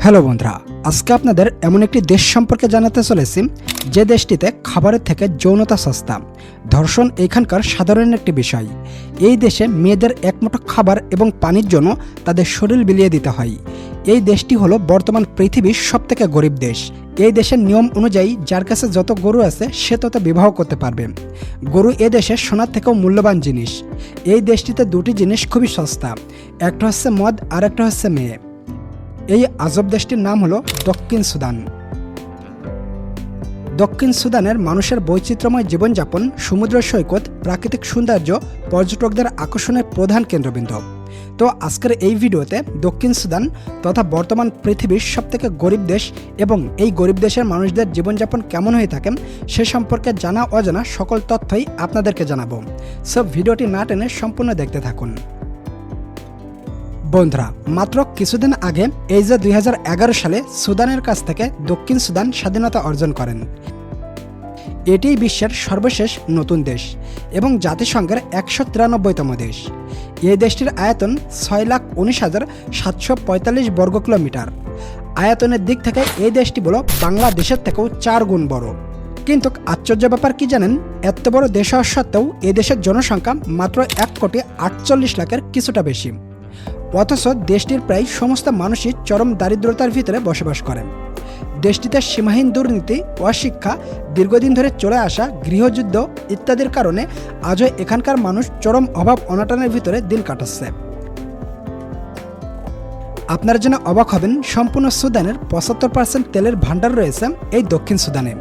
Hello বন্ধুরা, আজকে আপনাদের এমন একটি দেশ সম্পর্কে জানাতে চলেছি, যে দেশটিতে খাবারের থেকে যৌনতা সস্তা। ধর্ষণ এখানকার সাধারণ একটি বিষয়। এই দেশে মেয়েদের একমুঠো খাবার এবং পানির জন্য তাদের শরীর বিলিয়ে দিতে হয়। এই দেশটি হলো বর্তমান পৃথিবীর সবথেকে গরিব দেশ। এই দেশের নিয়ম অনুযায়ী যার কাছে যত গরু আছে, সে তত বিবাহ করতে পারবে। গরু এ দেশে সোনার থেকেও মূল্যবান জিনিস। এই দেশটিতে দুটি জিনিস খুবই সস্তা। একটা হচ্ছে মদ আর একটা হচ্ছে মেয়ে। এই আজব দেশটির নাম হলো দক্ষিণ সুদান। দক্ষিণ সুদানের মানুষের বৈচিত্র্যময় জীবনযাপন, সমুদ্র সৈকত, প্রাকৃতিক সৌন্দর্য, পর্যটকদের আকর্ষণের প্রধান কেন্দ্রবিন্দু। তো আজকের এই ভিডিওতে দক্ষিণ সুদান তথা বর্তমান পৃথিবীর সবথেকে গরিব দেশ এবং এই গরিব দেশের মানুষদের জীবনযাপন কেমন হয়ে থাকে সে সম্পর্কে জানা অজানা সকল তথ্যই আপনাদেরকে জানাব। সব ভিডিওটি না টেনে সম্পূর্ণ দেখতে থাকুন। বন্ধুরা, মাত্র কিছুদিন আগে এই যে দুই হাজার এগারো সালে সুদানের কাছ থেকে দক্ষিণ সুদান স্বাধীনতা অর্জন করেন। এটি বিশ্বের সর্বশেষ নতুন দেশ এবং জাতিসংঘের একশো তিরানব্বইতম দেশ। এই দেশটির আয়তন ছয় লাখ উনিশ হাজার সাতশো পঁয়তাল্লিশ বর্গ কিলোমিটার। আয়তনের দিক থেকে এই দেশটি হলো বাংলাদেশের থেকেও চার গুণ বড়। কিন্তু আশ্চর্য ব্যাপার কি জানেন? এত বড় দেশ হওয়া সত্ত্বেও এই দেশের জনসংখ্যা মাত্র এক কোটি আটচল্লিশ লাখের কিছুটা বেশি। অথচ দেশটির প্রায় সমস্ত মানুষই চরম দারিদ্রতার ভিতরে বসবাস করেন। দেশটিতে সীমাহীন দুর্নীতি, অশিক্ষা, দীর্ঘদিন ধরে চলে আসা গৃহযুদ্ধ ইত্যাদির কারণে আজও এখানকার মানুষ চরম অভাব অনাটনের ভিতরে দিন কাটাচ্ছে। আপনারা যেন অবাক হবেন, সম্পূর্ণ সুদানের পঁচাত্তর পার্সেন্ট তেলের ভাণ্ডার রয়েছে এই দক্ষিণ সুদানে।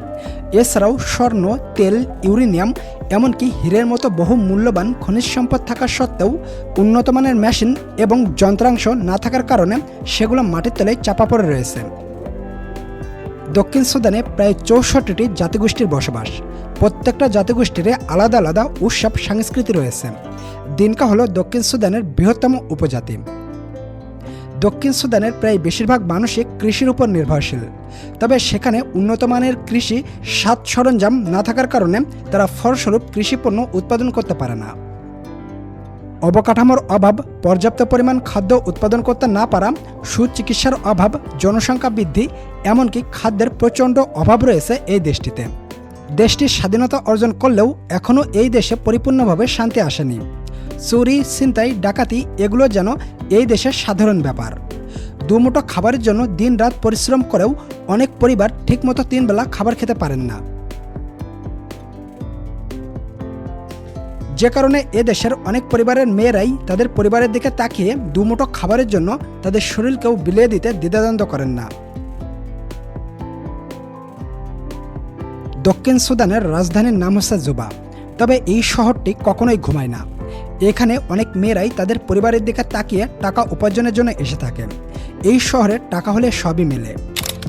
এছাড়াও স্বর্ণ, তেল, ইউরেনিয়াম, এমনকি হীরের মতো বহু মূল্যবান খনিজ সম্পদ থাকা সত্ত্বেও উন্নত মানের মেশিন এবং যন্ত্রাংশ না থাকার কারণে সেগুলো মাটির তলায় চাপা পড়ে রয়েছে। দক্ষিণ সুদানে প্রায় চৌষট্টিটি জাতিগোষ্ঠীর বসবাস। প্রত্যেকটা জাতিগোষ্ঠীর আলাদা আলাদা উৎসব সংস্কৃতি রয়েছে। দিনকা হলো দক্ষিণ সুদানের বৃহত্তম উপজাতি। দক্ষিণ সুদানের প্রায় বেশিরভাগ মানুষই কৃষির উপর নির্ভরশীল। তবে সেখানে উন্নত মানের কৃষি সাত সরঞ্জাম না থাকার কারণে তারা ফলস্বরূপ কৃষিপণ্য উৎপাদন করতে পারে না। অবকাঠামোর অভাব, পর্যাপ্ত পরিমাণ খাদ্য উৎপাদন করতে না পারা, সুচিকিৎসার অভাব, জনসংখ্যা বৃদ্ধি, এমনকি খাদ্যের প্রচণ্ড অভাব রয়েছে এই দেশটিতে। দেশটির স্বাধীনতা অর্জন করলেও এখনও এই দেশে পরিপূর্ণভাবে শান্তি আসেনি। চুরি, ছিনতাই, ডাকাতি, এগুলো যেন এই দেশের সাধারণ ব্যাপার। দুমুটো খাবারের জন্য দিনরাত পরিশ্রম করেও অনেক পরিবার ঠিকমতো তিনবেলা খাবার খেতে পারেন না। যে কারণে এ দেশের অনেক পরিবারের মেয়েরাই তাদের পরিবারের দিকে তাকিয়ে দুমুটো খাবারের জন্য তাদের শরীরকেও বিলিয়ে দিতে দ্বিধাদ্বন্দ্ব করেন না। দক্ষিণ সুদানের রাজধানীর নাম হচ্ছে জুবা, তবে এই শহরটি কখনোই ঘুমায় না। এখানে অনেক মেয়েরাই তাদের পরিবারের দিকে তাকিয়ে টাকা উপার্জনের জন্য এসে থাকে। এই শহরে টাকা হলে সবই মেলে।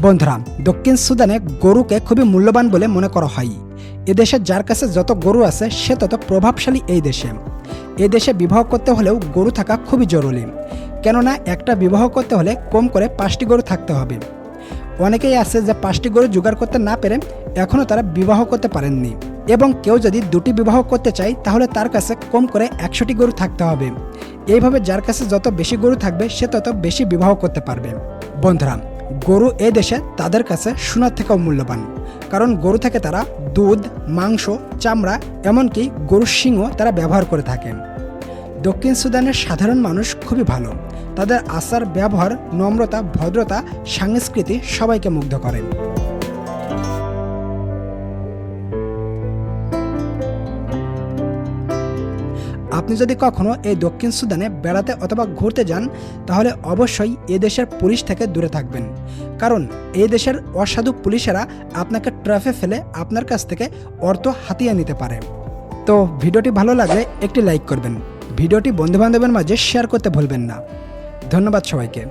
বন্ধুরা, দক্ষিণ সুদানে গরুকে খুবই মূল্যবান বলে মনে করা হয়। এদেশে যার কাছে যত গরু আছে, সে তত প্রভাবশালী এই দেশে। এ দেশে বিবাহ করতে হলেও গরু থাকা খুবই জরুরি। কেননা, একটা বিবাহ করতে হলে কম করে পাঁচটি গরু থাকতে হবে। অনেকেই আছে যে পাঁচটি গরু জোগাড় করতে না পেরে এখনও তারা বিবাহ করতে পারেননি। এবং কেউ যদি দুটি বিবাহ করতে চায়, তাহলে তার কাছে কম করে একশোটি গরু থাকতে হবে। এইভাবে যার কাছে যত বেশি গরু থাকবে, সে তত বেশি বিবাহ করতে পারবে। বন্ধুরা, গরু এ দেশে তাদের কাছে সোনার থেকেও মূল্যবান। কারণ গরু থেকে তারা দুধ, মাংস, চামড়া, এমনকি গরুর শিংও তারা ব্যবহার করে থাকেন। দক্ষিণ সুদানের সাধারণ মানুষ খুবই ভালো। তাদের আচার, ব্যবহার, নম্রতা, ভদ্রতা, সংস্কৃতি সবাইকে মুগ্ধ করেন। আপনি যদি কখনো এই দক্ষিণ সুদানে বেড়াতে অথবা ঘুরতে যান, তাহলে অবশ্যই এ দেশের পুলিশ থেকে দূরে থাকবেন। কারণ এই দেশের অসাধু পুলিশেরা আপনাকে ট্রাফে ফেলে আপনার কাছ থেকে অর্থ হাতিয়ে নিতে পারে। তো ভিডিওটি ভালো লাগলে একটি লাইক করবেন। ভিডিওটি বন্ধুবান্ধবের মাঝে শেয়ার করতে ভুলবেন না। ধন্যবাদ সবাইকে।